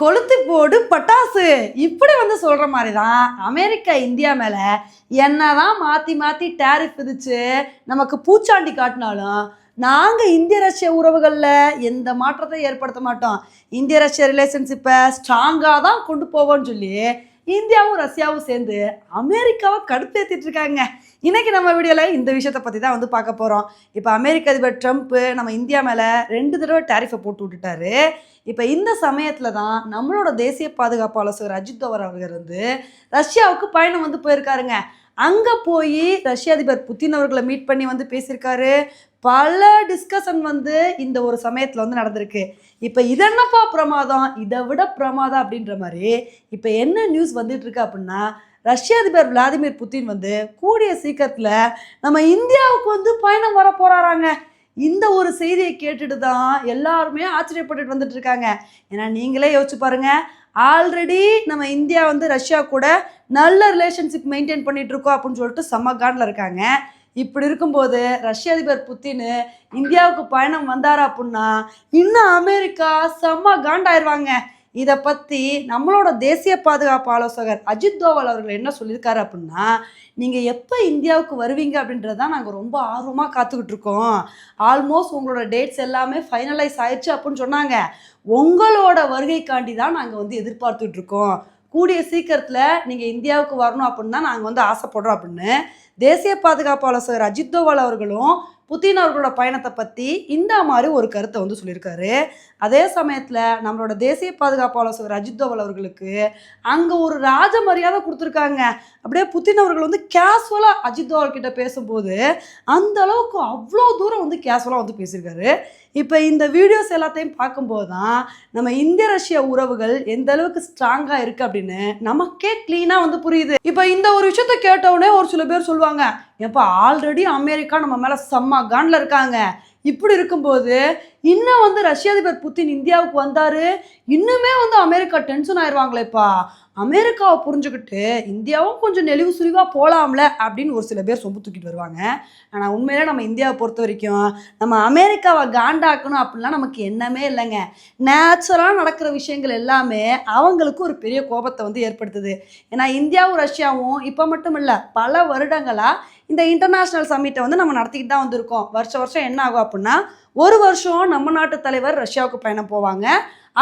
கொளுத்து போடு பட்டாசு. இப்படி வந்து சொல்கிற மாதிரி தான் அமெரிக்கா இந்தியா மேலே என்ன தான் மாற்றி மாற்றி டேரிஃப் விதிச்சு நமக்கு பூச்சாண்டி காட்டினாலும் நாங்கள் இந்திய ரஷ்ய உறவுகளில் எந்த மாற்றத்தை ஏற்படுத்த மாட்டோம். இந்திய ரஷ்ய ரிலேஷன்ஷிப்பை ஸ்ட்ராங்காக தான் கொண்டு போவோம்னு சொல்லி இந்தியாவும் ரஷ்யாவும் சேர்ந்து அமெரிக்காவை கடுப்பேற்றிட்டு இருக்காங்க இன்றைக்கி நம்ம வீடியோவில் இந்த விஷயத்தை பற்றி தான் வந்து பார்க்க போகிறோம் இப்போ அமெரிக்க அதிபர் ட்ரம்ப்பு நம்ம இந்தியா மேலே ரெண்டு தடவை டேரிஃபை போட்டு விட்டுட்டாரு. இப்போ இந்த சமயத்தில் தான் நம்மளோட தேசிய பாதுகாப்பு ஆலோசகர் அஜித் தோவர் அவர்கள் வந்து ரஷ்யாவுக்கு பயணம் வந்து போயிருக்காருங்க. அங்கே போய் ரஷ்ய அதிபர் புத்தின் அவர்களை மீட் பண்ணி வந்து பேசியிருக்காரு. பல டிஸ்கஷன் வந்து இந்த ஒரு சமயத்தில் வந்து நடந்திருக்கு. இப்போ இதென்னப்பா பிரமாதம்? இதை விட பிரமாதம் அப்படின்ற மாதிரி இப்போ என்ன நியூஸ் வந்துட்டு இருக்கு அப்படின்னா ரஷ்ய அதிபர் விளாடிமிர் புட்டின் வந்து கூடிய சீக்கிரத்தில் நம்ம இந்தியாவுக்கு வந்து பயணம் வர போறாராங்க. இந்த ஒரு செய்தியை கேட்டுட்டு தான் எல்லாருமே ஆச்சரியப்பட்டுட்டு வந்துட்டு இருக்காங்க. ஏன்னா நீங்களே யோசிச்சு பாருங்கள் ஆல்ரெடி நம்ம இந்தியா வந்து ரஷ்யா கூட நல்ல ரிலேஷன்ஷிப் மெயின்டைன் பண்ணிட்டு இருக்கோம் அப்படின்னு சொல்லிட்டு செம்ம காண்டில் இருக்காங்க. இப்படி இருக்கும்போது ரஷ்ய அதிபர் புத்தின் இந்தியாவுக்கு பயணம் வந்தார் அப்படின்னா இன்னும் அமெரிக்கா செம்ம காண்டாயிருவாங்க. இதை பற்றி நம்மளோட தேசிய பாதுகாப்பு ஆலோசகர் அஜித் தோவல் அவர்கள் என்ன சொல்லியிருக்காரு அப்படின்னா நீங்கள் எப்போ இந்தியாவுக்கு வருவீங்க அப்படின்றதான் நாங்கள் ரொம்ப ஆர்வமாக காத்துக்கிட்டு இருக்கோம். ஆல்மோஸ்ட் உங்களோட டேட்ஸ் எல்லாமே ஃபைனலைஸ் ஆயிடுச்சு அப்படின்னு சொன்னாங்க. உங்களோட வருகைக்காண்டி தான் நாங்கள் வந்து எதிர்பார்த்துட்டு இருக்கோம். கூடிய சீக்கிரத்தில் நீங்கள் இந்தியாவுக்கு வரணும் அப்படின்னு தான் நாங்கள் வந்து ஆசைப்படுறோம் அப்படின்னு. தேசிய பாதுகாப்பு ஆலோசகர் அஜித் தோவல் அவர்களும் புத்தின் அவர்களோட பயணத்தை பற்றி இந்த மாதிரி ஒரு கருத்தை வந்து சொல்லியிருக்காரு. அதே சமயத்தில் நம்மளோட தேசிய பாதுகாப்பு ஆலோசகர் அஜித் தோவல் அவர்களுக்கு அங்கே ஒரு ராஜ மரியாதை கொடுத்துருக்காங்க. அப்படியே புத்தின் அவர்கள் வந்து கேஷுவலாக அஜித் அவர்கிட்ட கிட்ட பேசும்போது அந்த அளவுக்கு அவ்வளோ தூரம் வந்து கேஷுவலாக வந்து பேசியிருக்காரு. இப்போ இந்த வீடியோஸ் எல்லாத்தையும் பார்க்கும்போது தான் நம்ம இந்திய ரஷ்ய உறவுகள் எந்த அளவுக்கு ஸ்ட்ராங்காக இருக்குது அப்படின்னு நமக்கே க்ளீனாக வந்து புரியுது. இப்போ இந்த ஒரு விஷயத்த கேட்டவுடனே ஒரு சில பேர் சொல்லுவாங்க எப்போ ஆல்ரெடி அமெரிக்கா நம்ம மேலே செம்ம காண்டில் இருக்காங்க. இப்படி இருக்கும்போது இன்னும் வந்து ரஷ்ய அதிபர் புத்தின் இந்தியாவுக்கு வந்தாரு இன்னுமே வந்து அமெரிக்கா டென்ஷன் ஆயிடுவாங்களேப்பா அமெரிக்காவை புரிஞ்சுக்கிட்டு இந்தியாவும் கொஞ்சம் நெளிவு சுழிவாக போகலாம்ல அப்படின்னு ஒரு சில பேர் சொம்பு தூக்கிட்டு வருவாங்க. ஆனால் உண்மையிலே நம்ம இந்தியாவை பொறுத்த வரைக்கும் நம்ம அமெரிக்காவை காண்டாக்கணும் அப்படிலாம் நமக்கு எண்ணமே இல்லைங்க. நேச்சுரலாக நடக்கிற விஷயங்கள் எல்லாமே அவங்களுக்கு ஒரு பெரிய கோபத்தை வந்து ஏற்படுத்துது. ஏன்னா இந்தியாவும் ரஷ்யாவும் இப்போ மட்டும் இல்லை பல வருடங்களாக இந்த இன்டர்நேஷ்னல் சம்மிட்டை வந்து நம்ம நடத்திக்கிட்டு தான் வந்திருக்கோம். வருஷம் வருஷம் என்ன ஆகும் அப்படின்னா ஒரு வருஷம் நம்ம நாட்டு தலைவர் ரஷ்யாவுக்கு பயணம் போவாங்க.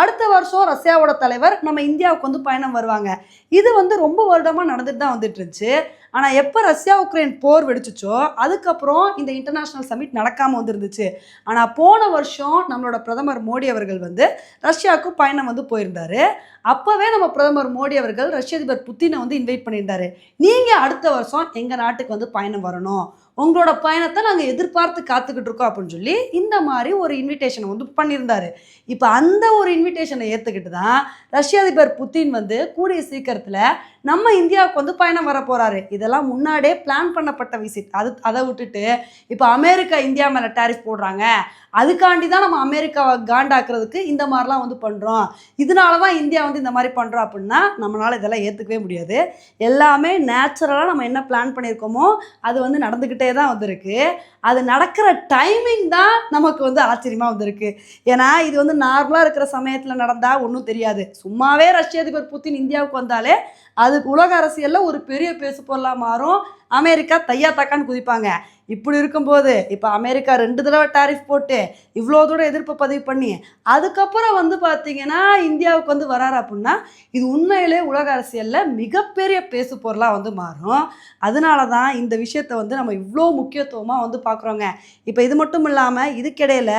அடுத்த வருஷம் ரஷ்யாவோட தலைவர் நம்ம இந்தியாவுக்கு வந்து பயணம் வருவாங்க. இது வந்து ரொம்ப வருடமாக நடந்துட்டு தான் வந்துட்டு இருந்துச்சு ஆனால் எப்போ ரஷ்யா உக்ரைன் போர் வெடிச்சிச்சோ அதுக்கப்புறம் இந்த இன்டர்நேஷ்னல் சமிட் நடக்காமல் வந்துருந்துச்சு. ஆனால் போன வருஷம் நம்மளோட பிரதமர் மோடி அவர்கள் வந்து ரஷ்யாவுக்கு பயணம் வந்து போயிருந்தார். அப்போவே நம்ம பிரதமர் மோடி அவர்கள் ரஷ்ய அதிபர் புத்தினை வந்து இன்வைட் பண்ணியிருந்தாரு. நீங்கள் அடுத்த வருஷம் எங்கள் நாட்டுக்கு வந்து பயணம் வரணும்? உங்களோட பயணத்தை நாங்கள் எதிர்பார்த்து காத்துக்கிட்டு இருக்கோம் அப்படின்னு சொல்லி இந்த மாதிரி ஒரு இன்விடேஷனை வந்து பண்ணியிருந்தாரு. இப்போ அந்த ஒரு இன்விடேஷனை ஏற்றுக்கிட்டு தான் ரஷ்ய அதிபர் புத்தின் வந்து கூடிய சீக்கிரத்தில் நம்ம இந்தியாவுக்கு வந்து பயணம் வர போகிறாரு இதெல்லாம் முன்னாடியே பிளான் பண்ணப்பட்ட விசிட் அது அதை விட்டுட்டு இப்போ அமெரிக்கா இந்தியா மேலே டேரிஃப் போடுறாங்க. அதுக்காண்டி தான் நம்ம அமெரிக்காவை காண்டாக்குறதுக்கு இந்த மாதிரிலாம் வந்து பண்ணுறோம் இதனால தான் இந்தியா வந்து இந்த மாதிரி பண்ணுறோம் அப்படின்னா நம்மளால் இதெல்லாம் ஏற்றுக்கவே முடியாது. எல்லாமே நேச்சுரலாக நம்ம என்ன பிளான் பண்ணியிருக்கோமோ அது வந்து நடந்துக்கிட்டே தான் வந்திருக்கு. அது நடக்கிற டைமிங் தான் நமக்கு வந்து ஆச்சரியமாக வந்திருக்கு. ஏன்னா இது வந்து நார்மலாக இருக்கிற சமயத்தில் நடந்தால் ஒன்றும் தெரியாது. சும்மாவே ரஷ்ய அதிபர் புத்தின் இந்தியாவுக்கு வந்தாலே அது உலக அரசியலில் ஒரு பெரிய பேசு பொருளாக மாறும். அமெரிக்கா தையா தக்கான்னு குதிப்பாங்க. இப்படி இருக்கும்போது இப்போ அமெரிக்கா ரெண்டு தடவை டாரிஃப் போட்டு இவ்வளோ தூரம் எதிர்ப்பு பதிவு பண்ணி அதுக்கப்புறம் வந்து பார்த்தீங்கன்னா இந்தியாவுக்கு வந்து வராரு அப்படின்னா இது உண்மையிலே உலக அரசியலில் மிகப்பெரிய பேசு பொருளாக வந்து மாறும். அதனால தான் இந்த விஷயத்தை வந்து நம்ம இவ்வளோ முக்கியத்துவமாக வந்து பார்க்குறோங்க இப்போ இது மட்டும் இல்லாமல் இதுக்கிடையில்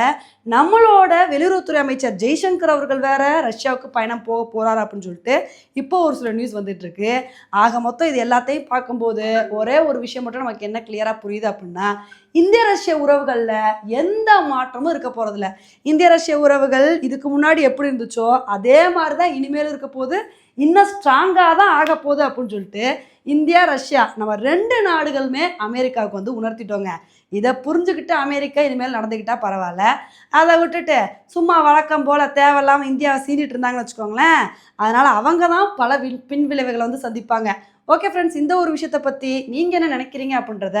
நம்மளோட வெளியுறவுத்துறை அமைச்சர் ஜெய்சங்கர் அவர்கள் வேற ரஷ்யாவுக்கு பயணம் போக போகிறார் அப்படின்னு சொல்லிட்டு இப்போ ஒரு சில நியூஸ் வந்துட்டு இருக்கு. ஆக மொத்தம் இது எல்லாத்தையும் பார்க்கும்போது ஒரே ஒரு விஷயம் மட்டும் நமக்கு என்ன கிளியராக புரியுது அப்படின்னா இந்திய ரஷ்ய உறவுகளில் எந்த மாற்றமும் இருக்க போகிறதில்ல இந்திய ரஷ்ய உறவுகள் இதுக்கு முன்னாடி எப்படி இருந்துச்சோ அதே மாதிரி தான் இனிமேல் இருக்க போது இன்னும் ஸ்ட்ராங்காக தான் ஆக போகுது அப்படின்னு சொல்லிட்டு இந்தியா ரஷ்யா நம்ம ரெண்டு நாடுகளுமே அமெரிக்காவுக்கு வந்து உணர்த்திட்டோங்க. இதை புரிஞ்சுக்கிட்டு அமெரிக்கா இனிமேல் நடந்துக்கிட்டா பரவாயில்ல. அதை விட்டுட்டு சும்மா வழக்கம் போல் தேவையில்லாமல் இந்தியாவை சீண்டிட்டு இருந்தாங்கன்னு வச்சுக்கோங்களேன். அதனால் அவங்க தான் பல பின் பின்விளைவுகளை வந்து சந்திப்பாங்க. ஓகே ஃப்ரெண்ட்ஸ் இந்த ஒரு விஷயத்தை பற்றி நீங்கள் என்ன நினைக்கிறீங்க அப்படின்றத